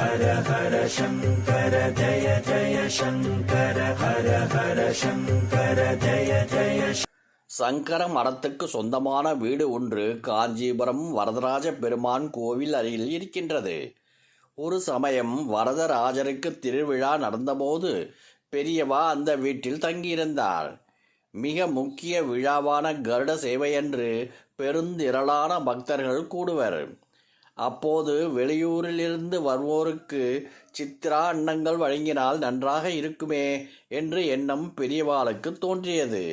ஹர ஹர சங்கர ஜய ஜய சங்கர ஹர ஹர சங்கர ஜய ஜய சங்கர மடத்துக்கு சொந்தமான வீடு ஒன்று காஞ்சிபுரம் வரதராஜ பெருமான் கோவில் அருகில் இருக்கின்றது. ஒரு சமயம் வரதராஜருக்கு திருவிழா நடந்தபோது பெரியவா அந்த வீட்டில் தங்கியிருந்தார் மிக முக்கிய விழாவான கருட சேவையன்று பெருந்திரளான பக்தர்கள் கூடுவர் அப்போது வெளியூரிலிருந்து வருவோருக்கு சித்ரா அன்னங்கள் வழங்கினால் நன்றாக இருக்குமே என்று எண்ணம் பெரியவாளுக்கு தோன்றியது.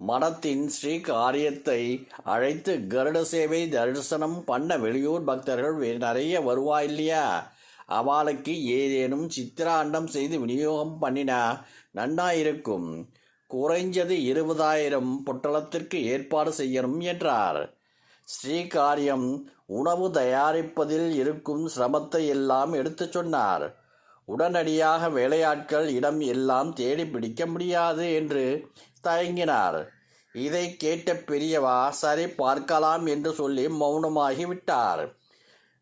மடத்தின் ஸ்ரீ காரியத்தை அழைத்து கருட சேவை தரிசனம் பண்ண வெளியூர் பக்தர்கள் நிறைய வருவா இல்லையா? அவளுக்கு ஏதேனும் சித்திரா அண்டம் செய்து விநியோகம் பண்ணினா நன்னாயிருக்கும். குறைஞ்சது இருபதாயிரம் பொட்டலத்திற்கு ஏற்பாடு செய்யணும் என்றார். ஸ்ரீகாரியம் உணவு தயாரிப்பதில் இருக்கும் சிரமத்தை எல்லாம் எடுத்துச் சொன்னார். உடனடியாக வேலையாட்கள் இடம் எல்லாம் தேடி பிடிக்க முடியாது என்று தயங்கினார். இதை கேட்ட பெரியவா சரி பார்க்கலாம் என்று சொல்லி மௌனமாகி விட்டார்.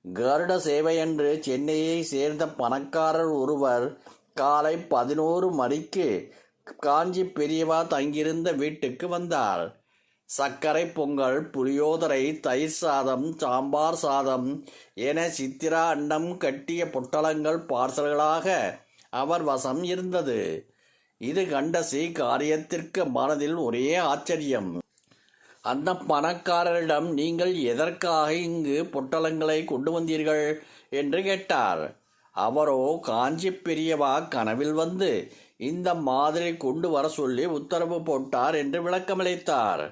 கருட சேவையன்று சென்னையை சேர்ந்த பணக்காரர் ஒருவர் காலை பதினோரு மணிக்கு காஞ்சி பெரியவா தங்கியிருந்த வீட்டுக்கு வந்தார். சர்க்கரை பொங்கல் புளியோதரை தயிர் சாதம் சாம்பார் சாதம் என சித்திரா அன்னம் கட்டிய பொட்டலங்கள் பார்சல்களாக அவர் வசம் இருந்தது. இது கண்ட ஸ்ரீ காரியத்திற்கு மனதில் ஒரே ஆச்சரியம். அந்த பணக்காரரிடம் நீங்கள் எதற்காக இங்கு பொட்டலங்களை கொண்டு வந்தீர்கள்? என்று கேட்டார். அவரோ காஞ்சி பெரியவா கனவில் வந்து இந்த மாதிரி கொண்டு வர சொல்லி உத்தரவு போட்டார் என்று விளக்கமளித்தார்.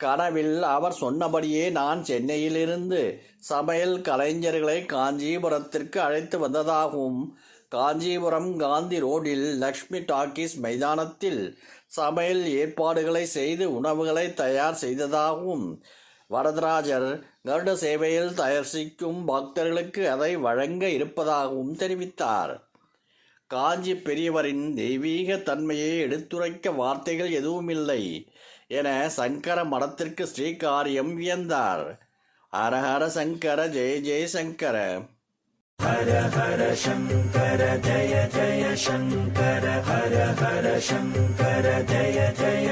கனவில் அவர் சொன்னபடியே நான் சென்னையிலிருந்து சமையல் கலைஞர்களை காஞ்சிபுரத்திற்கு அழைத்து வந்ததாகவும் காஞ்சிபுரம் காந்தி ரோடில் லக்ஷ்மி டாக்கீஸ் மைதானத்தில் சமையல் ஏற்பாடுகளை செய்து உணவுகளை தயார் செய்ததாகவும் வரதராஜர் கருட சேவையில் தயாரிக்கும் பக்தர்களுக்கு அதை வழங்க இருப்பதாகவும் தெரிவித்தார். காஞ்சி பெரியவரின் தெய்வீக தன்மையை எடுத்துரைக்க வார்த்தைகள் எதுவுமில்லை. என சங்கர மடத்திற்கு ஸ்ரீகாரியம் வியந்தார். ஹரஹர சங்கர ஜெய ஜெய சங்கர. ஹர ஹர சங்கர ஜய ஜய சங்கர. ஹர ஹர சங்கர ஜய ஜய